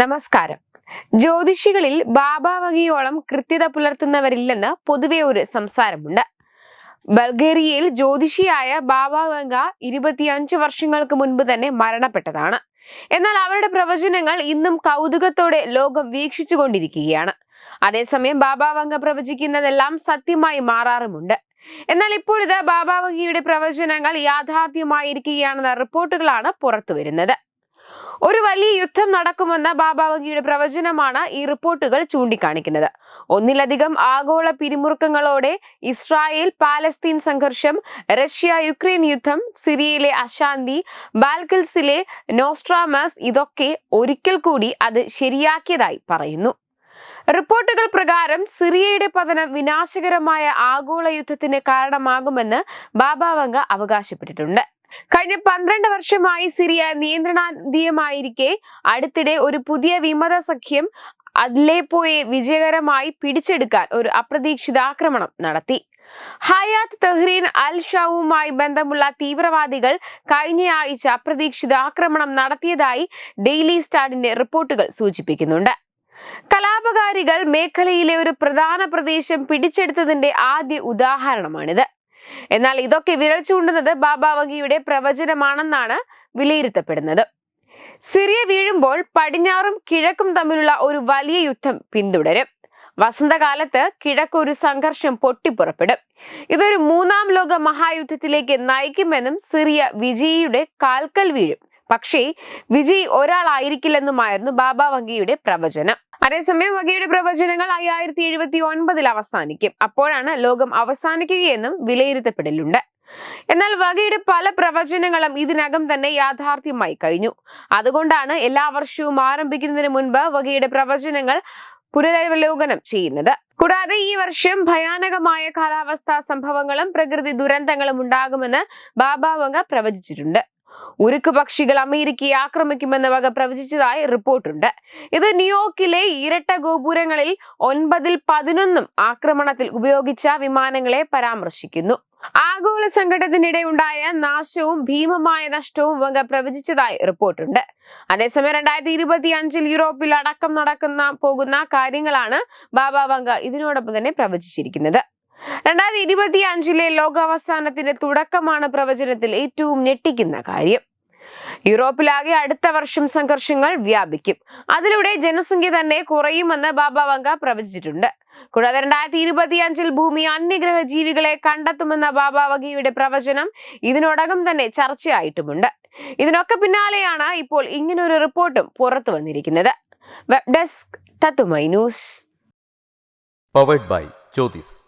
നമസ്കാരം. ജ്യോതിഷികളിൽ ബാബാവകിയോളം കൃത്യത പുലർത്തുന്നവരില്ലെന്ന് പൊതുവെ ഒരു സംസാരമുണ്ട്. ബൾഗേറിയയിൽ ജ്യോതിഷിയായ ബാബാവങ്ക ഇരുപത്തിയഞ്ച് വർഷങ്ങൾക്ക് മുൻപ് തന്നെ മരണപ്പെട്ടതാണ്. എന്നാൽ അവരുടെ പ്രവചനങ്ങൾ ഇന്നും കൗതുകത്തോടെ ലോകം വീക്ഷിച്ചുകൊണ്ടിരിക്കുകയാണ്. അതേസമയം ബാബാവങ്ക പ്രവചിക്കുന്നതെല്ലാം സത്യമായി മാറാറുമുണ്ട്. എന്നാൽ ഇപ്പോഴിത് ബാബാവകിയുടെ പ്രവചനങ്ങൾ യാഥാർത്ഥ്യമായിരിക്കുകയാണെന്ന റിപ്പോർട്ടുകളാണ് പുറത്തുവരുന്നത്. ഒരു വലിയ യുദ്ധം നടക്കുമെന്ന ബാബാവകിയുടെ പ്രവചനമാണ് ഈ റിപ്പോർട്ടുകൾ ചൂണ്ടിക്കാണിക്കുന്നത്. ഒന്നിലധികം ആഗോള പിരിമുറുക്കങ്ങളോടെ ഇസ്രായേൽ പാലസ്തീൻ സംഘർഷം റഷ്യ യുക്രൈൻ യുദ്ധം സിറിയയിലെ അശാന്തി ബാൽക്കൽസിലെ നോസ്ട്രാമസ് ഇതൊക്കെ ഒരിക്കൽ കൂടി അത് ശരിയാക്കിയതായി പറയുന്നു. റിപ്പോർട്ടുകൾ പ്രകാരം സിറിയയുടെ പതനം വിനാശകരമായ ആഗോള യുദ്ധത്തിന് കാരണമാകുമെന്ന് ബാബാവങ്ക അവകാശപ്പെട്ടിട്ടുണ്ട്. കഴിഞ്ഞ പന്ത്രണ്ട് വർഷമായി സിറിയ നിയന്ത്രണാധീയമായിരിക്കെ അടുത്തിടെ ഒരു പുതിയ വിമത സഖ്യം അദ്ലേപ്പോയെ വിജയകരമായി പിടിച്ചെടുക്കാൻ ഒരു അപ്രതീക്ഷിത ആക്രമണം നടത്തി. ഹയാത്ത് തെഹ്രീൻ അൽ ഷാവുമായി ബന്ധമുള്ള തീവ്രവാദികൾ കഴിഞ്ഞയാഴ്ച അപ്രതീക്ഷിത ആക്രമണം നടത്തിയതായി ഡെയിലി സ്റ്റാർഡിന്റെ റിപ്പോർട്ടുകൾ സൂചിപ്പിക്കുന്നുണ്ട്. കലാപകാരികൾ മേഖലയിലെ ഒരു പ്രധാന പ്രദേശം പിടിച്ചെടുത്തതിന്റെ ആദ്യ ഉദാഹരണമാണിത്. എന്നാൽ ഇതൊക്കെ വിരൽ ചൂണ്ടുന്നത് ബാബാവകിയുടെ പ്രവചനമാണെന്നാണ് വിലയിരുത്തപ്പെടുന്നത്. സിറിയ വീഴുമ്പോൾ പടിഞ്ഞാറും കിഴക്കും തമ്മിലുള്ള ഒരു വലിയ യുദ്ധം പിന്തുടരും. വസന്തകാലത്ത് കിഴക്ക് ഒരു സംഘർഷം പൊട്ടിപ്പുറപ്പെടും. ഇതൊരു മൂന്നാം ലോക മഹായുദ്ധത്തിലേക്ക് നയിക്കുമെന്നും സിറിയ വിജയിയുടെ കാൽക്കൽ വീഴും. പക്ഷേ വിജയ് ഒരാളായിരിക്കില്ലെന്നുമായിരുന്നു ബാബ വങ്കിയുടെ പ്രവചനം. അതേസമയം വകയുടെ പ്രവചനങ്ങൾ അയ്യായിരത്തി എഴുപത്തി ഒൻപതിൽ അവസാനിക്കും. അപ്പോഴാണ് ലോകം അവസാനിക്കുകയെന്നും വിലയിരുത്തപ്പെടലുണ്ട്. എന്നാൽ വകയുടെ പല പ്രവചനങ്ങളും ഇതിനകം തന്നെ യാഥാർത്ഥ്യമായി കഴിഞ്ഞു. അതുകൊണ്ടാണ് എല്ലാ വർഷവും ആരംഭിക്കുന്നതിന് മുൻപ് വകയുടെ പ്രവചനങ്ങൾ പുനരവലോകനം ചെയ്യുന്നത്. കൂടാതെ ഈ വർഷം ഭയാനകമായ കാലാവസ്ഥാ സംഭവങ്ങളും പ്രകൃതി ദുരന്തങ്ങളും ഉണ്ടാകുമെന്ന് ബാബാവങ്ക പ്രവചിച്ചിട്ടുണ്ട്. ഉരുക്ക് പക്ഷികൾ അമേരിക്കയെ ആക്രമിക്കുമെന്ന വക പ്രവചിച്ചതായി റിപ്പോർട്ടുണ്ട്. ഇത് ന്യൂയോർക്കിലെ ഇരട്ട ഗോപുരങ്ങളിൽ ഒൻപതിൽ പതിനൊന്നും ആക്രമണത്തിൽ ഉപയോഗിച്ച വിമാനങ്ങളെ പരാമർശിക്കുന്നു. ആഗോള സംഘടനത്തിനിടെ ഉണ്ടായ നാശവും ഭീമമായ നഷ്ടവും വക പ്രവചിച്ചതായി റിപ്പോർട്ടുണ്ട്. അതേസമയം രണ്ടായിരത്തി ഇരുപത്തി അഞ്ചിൽ യൂറോപ്പിൽ അടക്കം നടക്കുന്ന പോകുന്ന കാര്യങ്ങളാണ് ബാബ വങ്ക ഇതിനോടൊപ്പം തന്നെ പ്രവചിച്ചിരിക്കുന്നത്. രണ്ടായിരത്തി ഇരുപത്തി അഞ്ചിലെ ലോകാവസാനത്തിന്റെ തുടക്കമാണ് പ്രവചനത്തിൽ ഏറ്റവും ഞെട്ടിക്കുന്ന കാര്യം. യൂറോപ്പിലാകെ അടുത്ത വർഷം സംഘർഷങ്ങൾ വ്യാപിക്കും. അതിലൂടെ ജനസംഖ്യ തന്നെ കുറയുമെന്ന് ബാബ വങ്ക പ്രവചിച്ചിട്ടുണ്ട്. കൂടാതെ രണ്ടായിരത്തി ഇരുപത്തി അഞ്ചിൽ ഭൂമി അന്യഗ്രഹ ജീവികളെ കണ്ടെത്തുമെന്ന ബാബ വകയുടെ പ്രവചനം ഇതിനോടകം തന്നെ ചർച്ചയായിട്ടുമുണ്ട്. ഇതിനൊക്കെ പിന്നാലെയാണ് ഇപ്പോൾ ഇങ്ങനൊരു റിപ്പോർട്ടും പുറത്തു വന്നിരിക്കുന്നത്. വെബ് ഡെസ്ക് തത്തുമൈ news. Powered by Jyothis